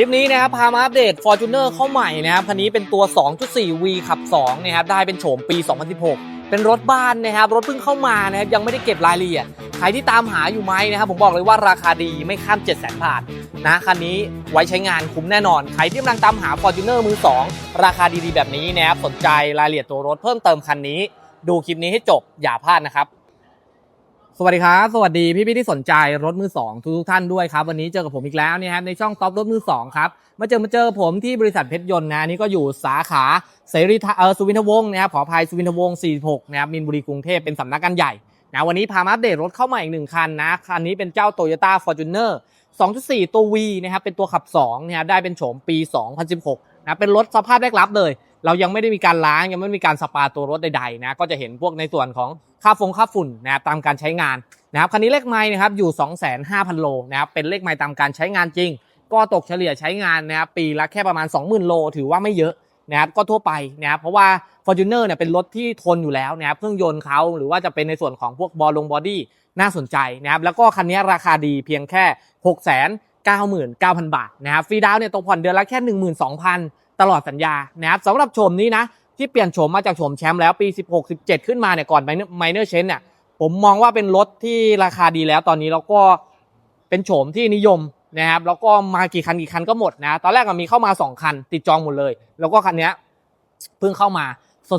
คลิปนี้นะครับพามาอัปเดต Fortuner เข้าใหม่นะครับคันนี้เป็นตัว 2.4V ขับ2นะครับได้เป็นโฉมปี 2016 เป็นรถบ้านนะครับรถเพิ่งเข้ามานะครับยังไม่ได้เก็บรายละเอียดใครที่ตามหาอยู่ไหมนะครับผมบอกเลยว่าราคาดีไม่ข้าม 700,000บาทนะคันนี้ไว้ใช้งานคุ้มแน่นอน ใครที่กำลังตามหา Fortuner มือ 2 ราคาดีๆ แบบนี้นะครับสนใจรายละเอียดตัวรถเพิ่มเติมคันนี้ ดูคลิปนี้ให้จบอย่าพลาดนะครับ สวัสดีครับ สวัสดีพี่พี่ที่สนใจรถมือสองทุกท่านด้วยครับ วันนี้เจอกับผมอีกแล้วนี่ครับในช่องท็อปรถมือสองครับมาเจอมาเจอผมที่บริษัทเพชรยนต์นะนี่ก็อยู่สาขาเสรีเออสุวินทวงศ์นะครับขออภัยสุวินทวงศ์46นะครับมินบุรีกรุงเทพเป็นสำนักงานใหญ่นะวันนี้พามาอัปเดตรถเข้ามาอีกหนึ่งคันนะคันนี้เป็นเจ้า Toyota Fortuner 2.4 ตัว V นะครับเป็นตัวขับ2นะครับได้เป็นโฉมปี 2016นะเป็นรถสภาพแรกรับเลย เรายังไม่ได้มีการล้างยังไม่มีการสปาตัวรถใดๆนะก็จะเห็นพวกในส่วนของ ค่าฟงค่าฝุ่นนะครับตามการใช้งานนะครับคันนี้เลขไม้นะครับอยู่ 25,000 โลนะครับเป็นเลขไม้ตามการใช้งานจริง ก็ตกเฉลี่ยใช้งานนะครับปีละแค่ประมาณ 20,000 โล ถือว่าไม่เยอะนะครับก็ทั่วไปนะครับเพราะว่า Fortuner เนี่ยเป็นรถที่ทนอยู่แล้วนะครับเครื่องยนต์เขาหรือว่าจะเป็นในส่วนของพวกบอลลงบอดี้น่าสนใจนะครับแล้วก็คันนี้ราคาดีเพียงแค่ 6 99,000 บาทนะครับฟรีดาวน์เนี่ยตกผ่อนเดือนละแค่ 12,000 ตลอดสัญญานะครับสำหรับโฉมนี้นะ ที่เปลี่ยนโฉมมาจากโฉมแชมป์แล้วปี 16 17 ขึ้นมาเนี่ยก่อนไมเนอร์เชนเนี่ยผมมองว่าเป็นรถที่ราคาดีแล้วตอนนี้แล้วก็เป็นโฉมที่นิยมนะครับแล้วก็มากี่คันกี่คันก็หมดนะ ตอนแรกมีเข้ามา 2 คัน ติดจองหมดเลย แล้วก็คันนี้เพิ่งเข้ามา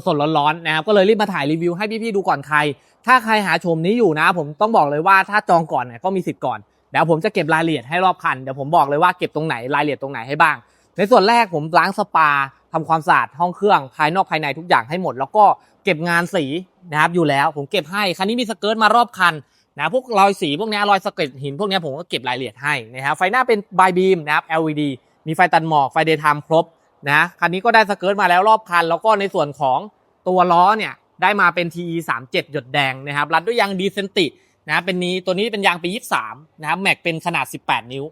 สดๆร้อนๆนะครับก็เลยรีบมาถ่ายรีวิวให้พี่ๆดูก่อนใคร ถ้าใครหาโฉมนี้อยู่นะ ผมต้องบอกเลยว่าถ้าจองก่อนเนี่ยก็มีสิทธิ์ก่อนเดี๋ยวผมจะเก็บรายละเอียดให้รอบคันเดี๋ยวผมบอกเลยว่าเก็บตรงไหนรายละเอียดตรงไหนให้บ้าง ในส่วนแรกผมล้างสปา ทำความสะอาดห้องเครื่องภายนอกภายในทุกอย่างให้หมด แล้วก็เก็บงานสีนะครับอยู่แล้วผมเก็บให้คันนี้มีสเกิร์ตมารอบคันนะพวกรอยสีพวกนี้รอยสะเก็ดหินพวกนี้ผมก็เก็บรายละเอียดให้นะครับไฟหน้าเป็นบายบีมนะครับ LED มีไฟตัดหมอกไฟเดย์ไทม์ครบนะคันนี้ก็ได้สเกิร์ตมาแล้วรอบคัน แล้วก็ในส่วนของตัวล้อเนี่ยได้มาเป็น TE 3 7หยดแดงนะครับรัดด้วยยางดีเซนตินะเป็นนี้ตัวนี้เป็นยางปี 23 นะครับแม็กเป็นขนาด 18 นิ้ว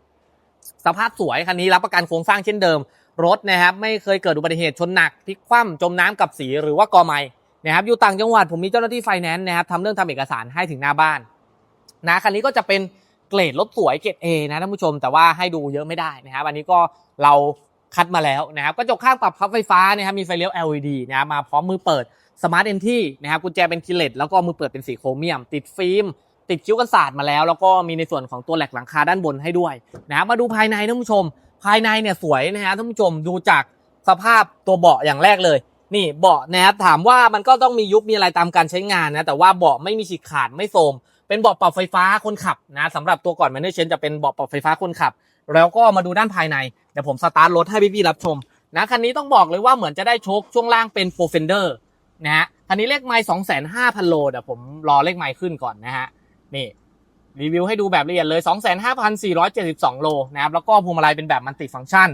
สภาพสวยคันนี้รับประกันโครงสร้างเช่นเดิม รถนะครับไม่เคยเกิดอุบัติเหตุชนหนักพลิกคว่ำจมน้ำกับสีหรือว่ากอไม้นะครับอยู่ต่างจังหวัดผมมีเจ้าหน้าที่ไฟแนนซ์นะครับทำเรื่องทำเอกสารให้ถึงหน้าบ้านนะคันนี้ก็จะเป็นเกรดรถสวยเกรด A นะท่านผู้ชมแต่ว่าให้ดูเยอะไม่ได้นะครับอันนี้ก็เราคัดมาแล้วนะครับกระจกข้างปรับพับไฟฟ้านะครับมีไฟเลี้ยว LED นะครับมาพร้อมมือเปิด Smart Entry นะครับกุญแจเป็นคีย์เลสแล้วก็มือเปิดเป็นสีโครเมียม ติดฟิล์มติดคิ้วกันศาสตร์มาแล้ว แล้วก็มีในส่วนของตัวแหลกหลังคาด้านบนให้ด้วยนะครับมาดูภายในท่านผู้ชม ภายในเนี่ยสวยนะฮะท่านผู้ชมดูจากสภาพตัวเบาะอย่างแรกเลย นี่เบาะนะครับถามว่ามันก็ต้องมียุบมีอะไรตามการใช้งานนะแต่ว่าเบาะไม่มีฉีกขาดไม่โทรมเป็นเบาะปรับไฟฟ้าคนขับนะสำหรับตัวก่อนแมนเนอร์เชนจะเป็นเบาะปรับไฟฟ้าคนขับ แล้วก็มาดูด้านภายในเดี๋ยวผมสตาร์ทรถให้พี่ๆรับชมนะคันนี้ต้องบอกเลยว่าเหมือนจะได้โชคช่วงล่างเป็นโฟเฟนเดอร์นะฮะคันนี้เลขไมล์สองแสนห้าพันโลเดี๋ยวผมรอเลขไมล์ขึ้นก่อนนะฮะนี่ รีวิวให้ดูแบบละเอียดเลย 25,472 โลนะครับ แล้วก็พวงมาลัยเป็นแบบมันติฟังก์ชัน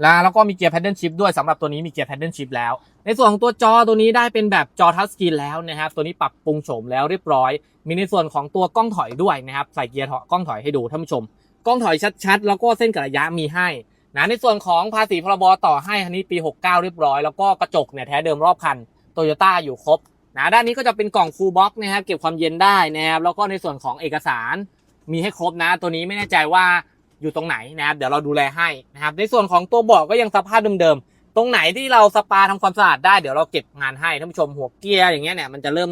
แล้วแล้วก็มีเกียร์ paddle shift ด้วยสำหรับตัวนี้มีเกียร์ paddle shift แล้ว ในส่วนของตัวจอตัวนี้ได้เป็นแบบจอทัชสกรีนแล้วนะครับ ตัวนี้ปรับปรุงโฉมแล้วเรียบร้อย มีในส่วนของตัวกล้องถอยด้วยนะครับ ใส่เกียร์ถอยกล้องถอยให้ดูท่านผู้ชม กล้องถอยชัดๆ แล้วก็เส้นกระยะมีให้นะในส่วนของภาษีพรบต่อให้คันนี้ปี 69 เรียบร้อย แล้วก็กระจกเนี่ยแท้เดิมรอบคันโตโยต้าอยู่ครบ นะด้านนี้ก็จะเป็นกล่องฟูลบ็อกนะครับเก็บความเย็นได้นะครับแล้วก็ในส่วนของเอกสารมีให้ครบนะ ตัวนี้ไม่แน่ใจว่าอยู่ตรงไหนนะครับเดี๋ยวเราดูแลให้นะครับในส่วนของตัวเบาะก็ยังสภาพเดิมๆตรงไหนที่เราสปาทำความสะอาดได้เดี๋ยวเราเก็บงานให้ท่านผู้ชมหัวเกียร์อย่างเงี้ยเนี่ยมันจะเริ่ม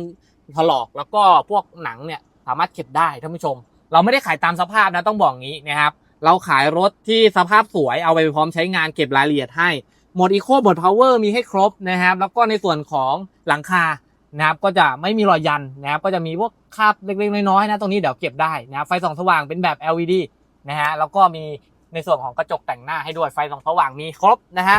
ถลอกแล้วก็พวกหนังเนี่ยสามารถเก็บได้ท่านผู้ชม เราไม่ได้ขายตามสภาพนะต้องบอกงี้นะครับเราขายรถที่สภาพสวยเอาไปพร้อมใช้งานเก็บรายละเอียดให้หมดอีโคหมดพาวเวอร์มีให้ครบนะครับแล้วก็ในส่วนของหลังคา นะครับก็จะไม่มีรอยยันนะครับก็จะมีพวกคราบเล็กๆน้อยๆนะตรงนี้เดี๋ยวเก็บได้นะครับไฟส่องสว่างเป็นแบบ LED นะฮะแล้วก็มีในส่วนของกระจกแต่งหน้าให้ด้วยไฟส่องสว่างมีครบนะฮะ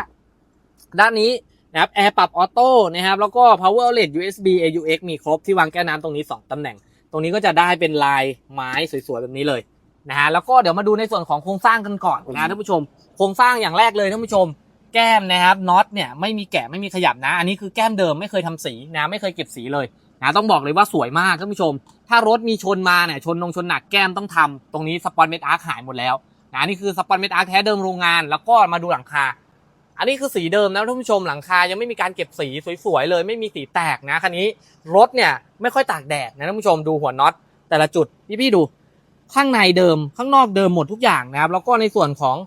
ด้านนี้นะครับแอร์ปรับออโต้นะครับแล้วก็ power outlet USB AUX มีครบที่วางแก้วน้ำตรงนี้ 2ตำแหน่ง ตรงนี้ก็จะได้เป็นลายไม้สวยๆแบบนี้เลยนะฮะแล้วก็เดี๋ยวมาดูในส่วนของโครงสร้างกันก่อนนะท่านผู้ชม โครงสร้างอย่างแรกเลยท่านผู้ชม แก้มนะครับน็อตเนี่ยไม่มีแกะไม่มีขยับนะ อันนี้คือแก้มเดิมไม่เคยทำสีนะไม่เคยเก็บสีเลยนะต้องบอกเลยว่าสวยมากท่านผู้ชม ถ้ารถมีชนมาเนี่ยชนนงชนหนักแก้มต้องทำตรงนี้สปอนเมทอาร์คหายหมดแล้วนะนี่คือสปอนเมทอาร์คแท้เดิมโรงงาน แล้วก็มาดูหลังคา อันนี้คือสีเดิมนะท่านผู้ชมหลังคายังไม่มีการเก็บสีสวยๆเลย ไม่มีสีแตกนะคันนี้รถเนี่ยไม่ค่อยตากแดดนะท่านผู้ชมดูหัวน็อตแต่ละจุดพี่ๆดูข้างในเดิมข้างนอกเดิมหมดทุกอย่างนะครับแล้วก็ในส่วนของ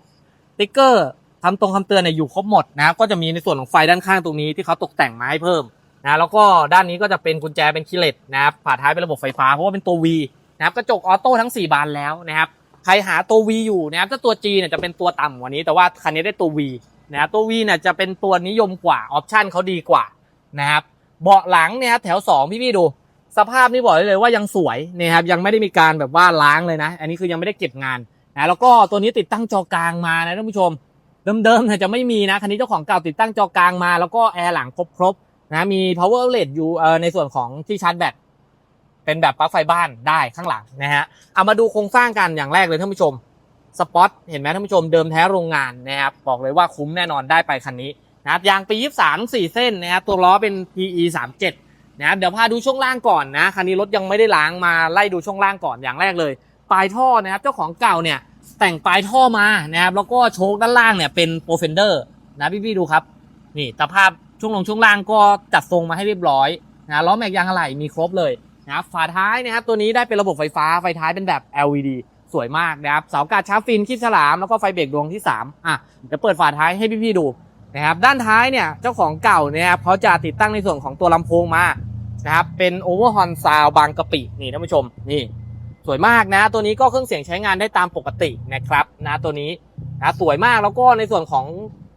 ติ๊กเกอร์ ทำตรงคำเตือนเนี่ยอยู่ครบหมดนะครับ ก็จะมีในส่วนของไฟด้านข้างตรงนี้ที่เขาตกแต่งมาให้เพิ่มนะแล้วก็ด้านนี้ก็จะเป็นกุญแจเป็นคีเลสนะครับฝาท้ายเป็นระบบไฟฟ้าเพราะว่าเป็นตัว V นะครับกระจกออโต้ทั้ง 4 บานแล้วนะครับใครหาตัว V อยู่นะครับถ้าตัว G เนี่ยจะเป็นตัวต่ำกว่านี้ แต่ว่าคันนี้ได้ตัว V นะครับตัว V เนี่ยจะเป็นตัวนิยมกว่าออปชั่นเขาดีกว่านะครับเบาะหลังเนี่ยครับแถว 2 พี่ๆดู สภาพนี่บอกได้เลยว่ายังสวยนะครับยังไม่ได้มีการแบบว่าล้างเลยนะ อันนี้คือยังไม่ได้เก็บงานนะแล้วก็ตัวนี้ติดตั้งจอกลางมานะท่านผู้ชม เดิมๆเนี่ยจะไม่มีนะคันนี้เจ้าของเก่าติดตั้งจอกลางมา แล้วก็แอร์หลังครบๆนะมี power outlet อยู่ในส่วนของที่ชาร์จแบตเป็นแบบปลั๊กไฟบ้านได้ข้างหลังนะฮะเอามาดูโครงสร้างกันอย่างแรกเลยท่านผู้ชมสปอตเห็นไหมท่านผู้ชมเดิมแท้โรงงานนะครับบอกเลยว่าคุ้มแน่นอนได้ไปคันนี้นะครับยางปี 23 4 เส้นนะครับตัวล้อเป็น PE 37นะครับเดี๋ยวพาดูช่วงล่างก่อนนะคันนี้รถยังไม่ได้ล้างมาไล่ดูช่วงล่างก่อนอย่างแรกเลย ปลายท่อนะครับเจ้าของเก่าเนี่ย แต่งปลายท่อมานะครับ แล้วก็โชคด้านล่างเนี่ยเป็นโปรเฟนเดอร์นะพี่ๆดูครับ นี่สภาพช่วงลงช่วงล่างก็จัดทรงมาให้เรียบร้อยนะล้อแม็กยางอะไหล่มีครบเลยนะครับฝาท้ายนะครับตัวนี้ได้เป็นระบบไฟฟ้าไฟท้ายเป็นแบบ LED สวยมากนะครับเสากาดชาร์ฟินคีบฉลามแล้วก็ไฟเบรกดวงที่ 3 อะเดี๋ยวเปิดฝาท้ายให้พี่ๆดูนะครับด้านท้ายเนี่ยเจ้าของเก่าเนี่ยเขาจะติดตั้งในส่วนของตัวลำโพงมานะครับเป็นโอเวอร์ฮอนซาวบางกะปินี่ท่านผู้ชมนี่ สวยมากนะ ตัวนี้ก็เครื่องเสียงใช้งานได้ตามปกตินะครับนะตัวนี้นะสวยมากแล้วก็ในส่วนของ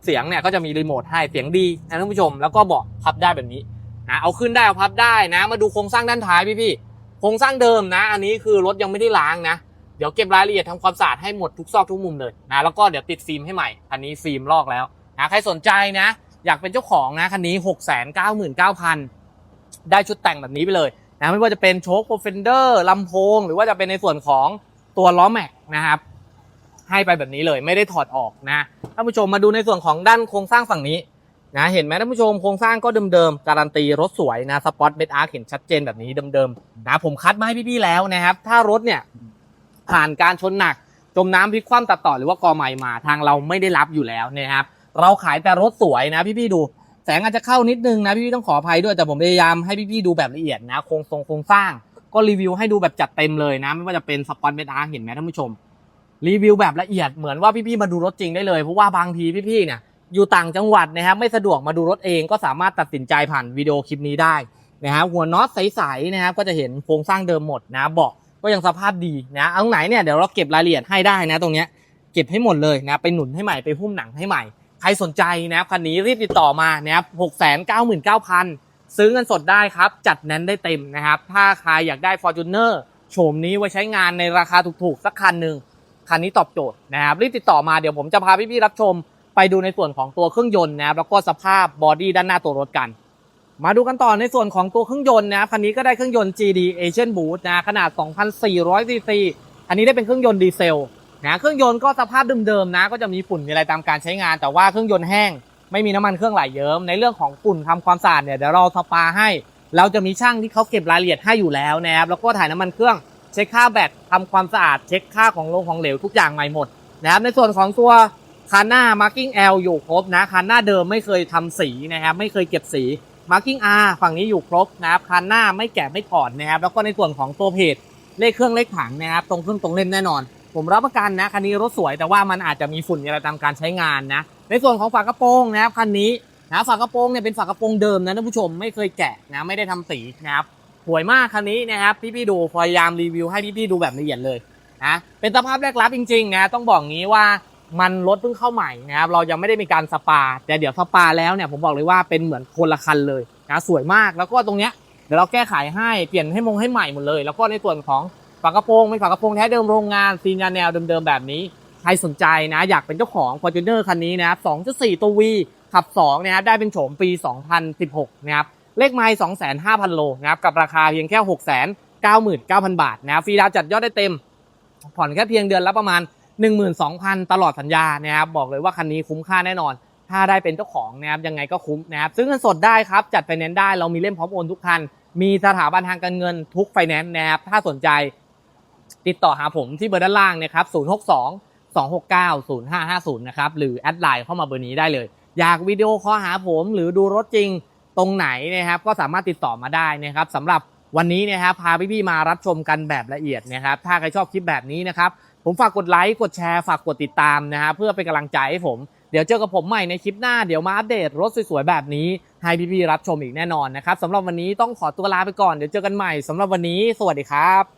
เสียงเนี่ยก็จะมีรีโมทให้เสียงดีนะท่านผู้ชมแล้วก็เบาะพับได้แบบนี้นะเอาขึ้นได้เอาพับได้นะ มาดูโครงสร้างด้านท้ายพี่พี่ๆโครงสร้างเดิมนะ อันนี้คือรถยังไม่ได้ล้างนะ เดี๋ยวเก็บรายละเอียดทำความสะอาดให้หมดทุกซอกทุกมุมเลยนะแล้วก็เดี๋ยวติดฟิล์มให้ใหม่อันนี้ฟิล์มลอกแล้วนะใครสนใจนะ อยากเป็นเจ้าของนะคันนี้6 9 9 0 0 0ได้ชุดแต่งแบบนี้ไปเลย นะไม่ว่าจะเป็นโชคโปรเฟนเดอร์ลำโพง หรือว่าจะเป็นในส่วนของตัวล้อแม็กนะครับให้ไปแบบนี้เลยไม่ได้ถอดออกนะท่านผู้ชมมาดูในส่วนของด้านโครงสร้างฝั่งนี้นะเห็นไหมท่านผู้ชมโครงสร้างก็เดิมๆการันตีรถสวยนะสปอตเบสอาร์เห็นชัดเจนแบบนี้เดิมๆนะผมคัดมาให้พี่ๆแล้วนะครับ ถ้ารถเนี่ยผ่านการชนหนัก จมน้ำพลิกคว่ำตัดต่อหรือว่ากอใหม่มาทางเราไม่ได้รับอยู่แล้วนะครับเราขายแต่รถสวยนะพี่ๆดู แสงอาจจะเข้านิดนึงนะพี่ๆต้องขออภัยด้วยแต่ผมพยายามให้พี่ๆดูแบบละเอียดนะโครงทรงโครงสร้าง ก็รีวิวให้ดูแบบจัดเต็มเลยนะไม่ว่าจะเป็นสปอนเบดอาร์เห็นไหมท่านผู้ชม รีวิวแบบละเอียดเหมือนว่าพี่ๆมาดูรถจริงได้เลยเพราะว่าบางทีพี่ๆเนี่ยอยู่ต่างจังหวัดนะครับไม่สะดวกมาดูรถเองก็สามารถตัดสินใจผ่านวิดีโอคลิปนี้ได้นะครับหัวน็อตใสๆนะครับก็จะเห็นโครงสร้างเดิมหมดนะเบาะก็ยังสภาพดีนะเอาไหนเนี่ยเดี๋ยวเราเก็บรายละเอียดให้ได้นะ ตรงเนี้ยเก็บให้หมดเลยนะไปหนุนให้ใหม่ไปหุ้มหนังให้ใหม่ ใครสนใจนะครับคันนี้รีบติดต่อมานะครับหกแสนเก้าหมื่นเก้าพันซื้อเงินสดได้ครับ จัดแน้นได้เต็มนะครับ ถ้าใครอยากได้ f o r t u n e r โฉมนี้ไว้ใช้งานในราคาถูกๆ สักคันหนึ่งคันนี้ตอบโจทย์นะครับ รีบติดต่อมาเดี๋ยวผมจะพาพี่ๆรับชม ไปดูในส่วนของตัวเครื่องยนต์นะครับแล้วก็สภาพบอดี้ด้านหน้าตัวรถกัน มาดูกันต่อในส่วนของตัวเครื่องยนต์นะครับคันนี้ก็ได้เครื่องยนต์ GD Asian Boost นะขนาด 2,400 cc อันนี้ได้เป็นเครื่องยนต์ดีเซล นะเครื่องยนต์ก็สภาพเดิมๆนะ ก็จะมีฝุ่นมีอะไรตามการใช้งาน แต่ว่าเครื่องยนต์แห้งไม่มีน้ำมันเครื่องไหลเยิ้มในเรื่องของฝุ่นทำความสะอาดเนี่ยเดี๋ยวเราสปาให้ เราจะมีช่างที่เขาเก็บรายละเอียดให้อยู่แล้วนะครับแล้วก็ถ่ายน้ำมันเครื่องเช็คค่าแบตทำความสะอาดเช็คค่าของลงของเหลวทุกอย่างใหม่หมดนะครับในส่วนของตัวคันหน้า marking L อยู่ครบนะคันหน้าเดิมไม่เคยทำสีนะครับไม่เคยเก็บสี marking R ฝั่งนี้อยู่ครบนะครับคันหน้าไม่แกะไม่ถอดนะครับแล้วก็ในส่วนของตัวเพจเลขเครื่องเลขถังนะครับตรงเครื่องตรงเล่นแน่นอน ผมรับประกันนะคันนี้รถสวยแต่ว่ามันอาจจะมีฝุ่นอะไรตามการใช้งานนะ ในส่วนของฝากระโปรงนะครับคันนี้นะฝากระโปรงเนี่ยเป็นฝากระโปรงเดิมนะท่านผู้ชมไม่เคยแกะนะไม่ได้ทำสีนะครับสวยมากคันนี้นะครับพี่ๆดูพยายามรีวิวให้พี่ๆดูแบบละเอียดเลยนะเป็นสภาพแรกรับจริงๆนะต้องบอกงี้ว่ามันรถเพิ่งเข้าใหม่นะครับเรายังไม่ได้มีการสปา แต่เดี๋ยวสปาแล้วเนี่ยผมบอกเลยว่าเป็นเหมือนคนละคันเลยนะสวยมากแล้วก็ตรงเนี้ยเดี๋ยวเราแก้ไขให้เปลี่ยนให้มงให้ใหม่หมดเลย แล้วก็ในส่วนของ ฝากระโปรงเป็นฝากระโปรงแท้เดิมโรงงานซีนยาแนวเดิมๆแบบนี้ ใครสนใจนะอยากเป็นเจ้าของ f o r t u n e r คันนี้นะครับ2.4 ตัว V ขับ2นะครับได้เป็นโฉมปี 2016 นะครับ เลขไมล์2,500 โลนะครับกับราคาเพียงแค่ 699,000 บาทนะครับฟรีดาวจัดยอดได้เต็ม ผ่อนแค่เพียงเดือนละประมาณ 12,000 ตลอดสัญญานะครับบอกเลยว่าคันนี้คุ้มค่าแน่นอน ถ้าได้เป็นเจ้าของนะครับยังไงก็คุ้มนะครับซื้อเงินสดได้ครับจัดไฟแนนซ์ได้เรามีเล่มพร้อมโอนทุกคันมีสถาบันทางการเงินทุกไฟแนนซ์นะครับถ้าสนใจ ติดต่อหาผมที่เบอร์ด้านล่างนะครับ 062 269 0550 นะครับ หรือแอดไลน์เข้ามาเบอร์นี้ได้เลย อยากวิดีโอคอลหาผม หรือดูรถจริงตรงไหนนะครับ ก็สามารถติดต่อมาได้นะครับสำหรับวันนี้นะครับพาพี่ๆมารับชมกันแบบละเอียดนะครับ ถ้าใครชอบคลิปแบบนี้นะครับ ผมฝากกดไลค์กดแชร์ฝากกดติดตามนะฮะเพื่อเป็นกำลังใจให้ผม เดี๋ยวเจอกับผมใหม่ในคลิปหน้าเดี๋ยวมาอัปเดตรถสวยๆแบบนี้ ให้พี่ๆรับชมอีกแน่นอนนะครับสำหรับวันนี้ต้องขอตัวลาไปก่อนเดี๋ยวเจอกันใหม่สำหรับวันนี้ สวัสดีครับ